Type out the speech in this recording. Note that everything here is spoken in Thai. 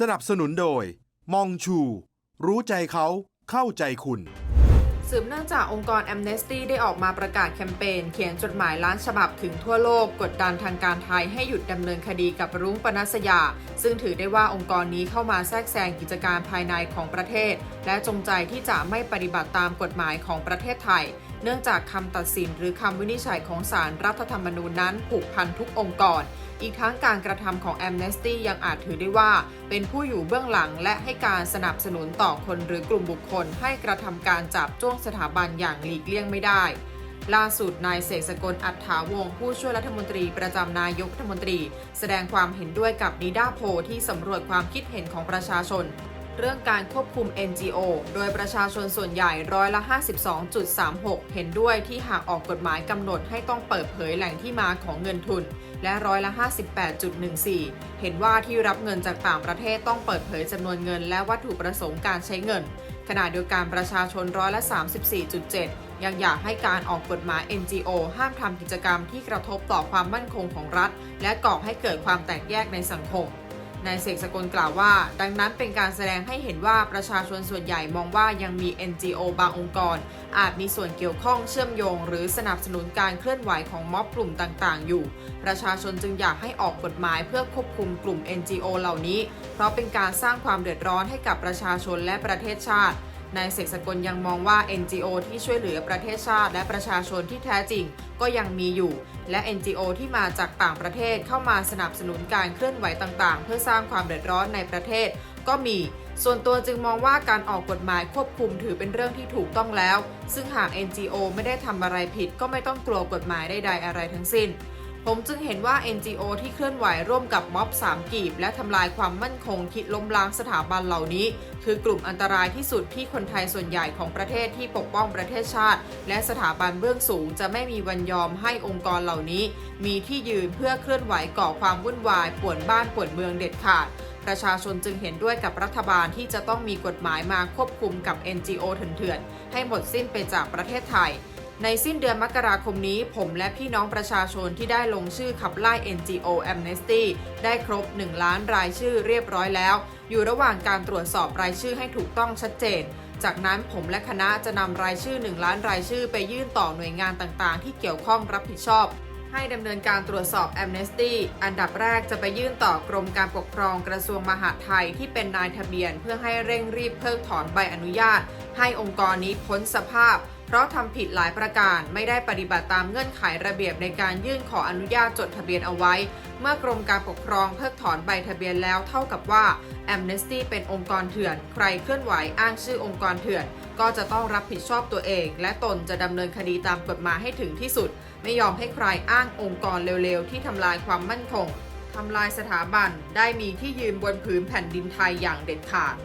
สนับสนุนโดย มองชู รู้ใจเขาเข้าใจคุณ สืบเนื่องจากองค์กร Amnesty ได้ออกมาประกาศแคมเปญเขียนจดหมายล้านฉบับถึงทั่วโลก กดดันทางการไทยให้หยุดดำเนินคดีกับรุ้งปนัสยา ซึ่งถือได้ว่าองค์กรนี้เข้ามาแทรกแซงกิจการภายในของประเทศ และจงใจที่จะไม่ปฏิบัติตามกฎหมายของประเทศไทย เนื่องจากคำตัดสินหรือคำวินิจฉัยของศาลรรัฐธรรมนูญนั้นผูกพันทุกองค์กรอีกทั้งการกระทำของ Amnesty ยังอาจถือได้ว่า เป็นผู้อยู่เบื้องหลังและให้การสนับสนุนต่อคนหรือกลุ่มบุคคล ให้กระทำการจับจ้วงสถาบันอย่างหลีกเลี่ยงไม่ได้ ล่าสุดนายเสกสกลอัฏฐาวงผู้ช่วยรัฐมนตรีประจำนายกรัฐมนตรี แสดงความเห็นด้วยกับนิด้าโพที่สำรวจความคิดเห็นของประชาชน เรื่องการควบคุม NGO โดยประชาชนส่วนใหญ่ร้อยละ 52.36 เห็นด้วยที่หากออกกฎหมายกำหนดให้ต้องเปิดเผยแหล่งที่มาของเงินทุน และร้อยละ 58.14 เห็นว่าที่รับเงินจากต่างประเทศต้องเปิดเผยจำนวนเงินและวัตถุประสงค์การใช้เงิน ขณะเดียวกันประชาชนร้อยละ 34.7 ยังอยากให้การออกกฎหมาย NGO ห้ามทำกิจกรรมที่กระทบต่อความมั่นคงของรัฐ และก่อให้เกิดความแตกแยกในสังคม นายเสกสกลกล่าวว่า ดังนั้นเป็นการแสดงให้เห็นว่าประชาชนส่วนใหญ่มองว่ายังมี NGO บางองค์กร อาจมีส่วนเกี่ยวข้องเชื่อมโยง หรือสนับสนุนการเคลื่อนไหวของม็อบกลุ่มต่างๆ อยู่ ประชาชนจึงอยากให้ออกกฎหมายเพื่อควบคุมกลุ่ม NGO เหล่านี้ เพราะเป็นการสร้างความเดือดร้อนให้กับประชาชนและประเทศชาติ นายเสกสกลยังมองว่า NGO ที่ช่วยเหลือประเทศชาติ และประชาชนที่แท้จริง ก็ยังมีอยู่ และ NGO ที่มาจากต่างประเทศเข้ามาสนับสนุนการเคลื่อนไหวต่างๆ เพื่อสร้างความเดือดร้อนในประเทศ ก็มี ส่วนตัวจึงมองว่าการออกกฎหมายควบคุมถือเป็นเรื่องที่ถูกต้องแล้ว ซึ่งหาก NGO ไม่ได้ทำอะไรผิด ก็ไม่ต้องกลัวกฎหมายใดๆอะไรทั้งสิ้น ผมจึงเห็นว่า NGO ที่เคลื่อนไหวร่วมกับม็อบสามกีบ และทำลายความมั่นคงคิดล้มล้างสถาบันเหล่านี้ คือกลุ่มอันตรายที่สุดที่คนไทยส่วนใหญ่ของประเทศที่ปกป้องประเทศชาติ และสถาบันเบื้องสูงจะไม่มีวันยอมให้องค์กรเหล่านี้ มีที่ยืนเพื่อเคลื่อนไหวก่อความวุ่นวายป่วนบ้านป่วนเมืองเด็ดขาดประชาชนจึงเห็นด้วยกับรัฐบาลที่จะต้องมีกฎหมายมาควบคุมกับ NGO เถื่อนๆให้หมดสิ้นไปจากประเทศไทย ในสิ้นเดือนมกราคมนี้ ผมและพี่น้องประชาชนที่ได้ลงชื่อขับไล่ NGO Amnesty ได้ครบ 1 ล้านรายชื่อเรียบร้อยแล้ว อยู่ระหว่างการตรวจสอบรายชื่อให้ถูกต้องชัดเจน จากนั้นผมและคณะจะนำรายชื่อ 1 ล้านรายชื่อไปยื่นต่อหน่วยงานต่างๆ ที่เกี่ยวข้องรับผิดชอบ ให้ดำเนินการตรวจสอบ Amnesty อันดับแรกจะไปยื่นต่อกรมการปกครองกระทรวงมหาดไทยที่เป็นนายทะเบียน เพื่อให้เร่งรีบเพิกถอนใบอนุญาต ให้องค์กรนี้พ้นสภาพ เพราะทำผิดหลายประการไม่ได้ปฏิบัติตามเงื่อนไขระเบียบในการยื่นขออนุญาตจดทะเบียนเอาไว้ เมื่อกรมการปกครองเพิกถอนใบทะเบียนแล้วเท่ากับว่า Amnesty เป็นองค์กรเถื่อน ใครเคลื่อนไหวอ้างชื่อองค์กรเถื่อน ก็จะต้องรับผิดชอบตัวเอง และตนจะดำเนินคดีตามกฎหมายให้ถึงที่สุด ไม่ยอมให้ใครอ้างองค์กรเร็วๆ ที่ทำลายความมั่นคงทำลายสถาบันได้มีที่ยืนบนผืนแผ่นดินไทยอย่างเด็ดขาด